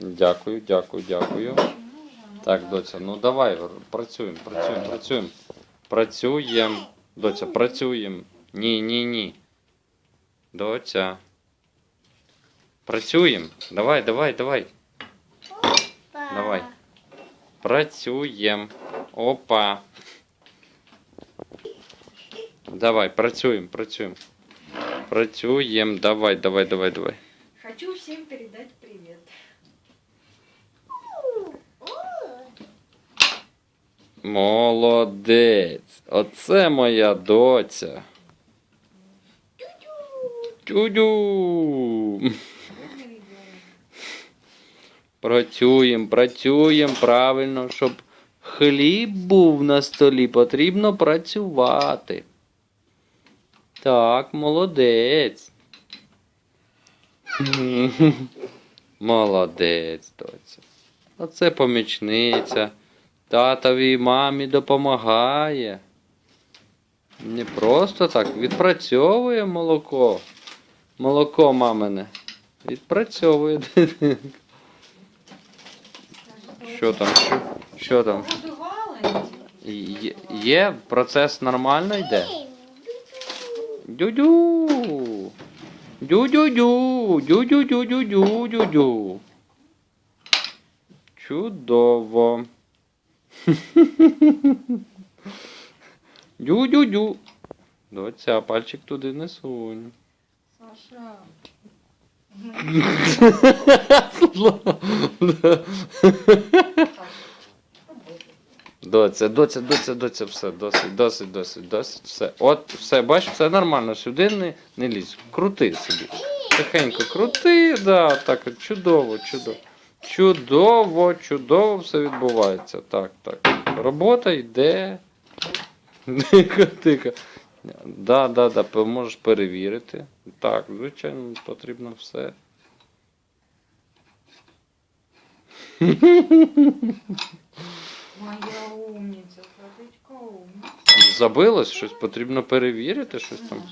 Дякую, дякую, дякую. Так, доця, ну давай, працюємо, працюємо, працюємо. Працюємо. Доця, працюємо. Ні, ні, ні. Доця. Працюємо. Давай, давай, давай. Давай. Працюємо. Опа. Давай, працюємо, працюємо. Працюємо. Давай, давай, давай, давай. Хочу всем передать привет. Молодець. Оце моя доця. Тю-дю. Працюємо, працюємо правильно, щоб хліб був на столі, потрібно працювати. Так, молодець. Молодець, доця. Оце помічниця. Татові і мамі допомагає. Не просто так, відпрацьовує молоко. Молоко мамине. Відпрацьовує дитинка. Що там? Що, що там? Є, є? Процес нормально йде? Дю-дю. Дю-дю-дю. Дю-дю-дю-дю-дю-дю-дю. Чудово. Дю-дю-дю. Доця, пальчик туди не сунь. Саша. Доця, доця, доця, доця, все, досить, досить, досить, досить, все. От, все, бачиш, все нормально, сюди не, не лізь. Крути собі. Тихенько крути, да, так, чудово, чудово. Чудово, чудово все відбувається. Так, так. Робота йде. Тихо, тихо. Да, да, да, можеш перевірити. Так, звичайно, потрібно все. Забилось? Щось, потрібно перевірити щось там.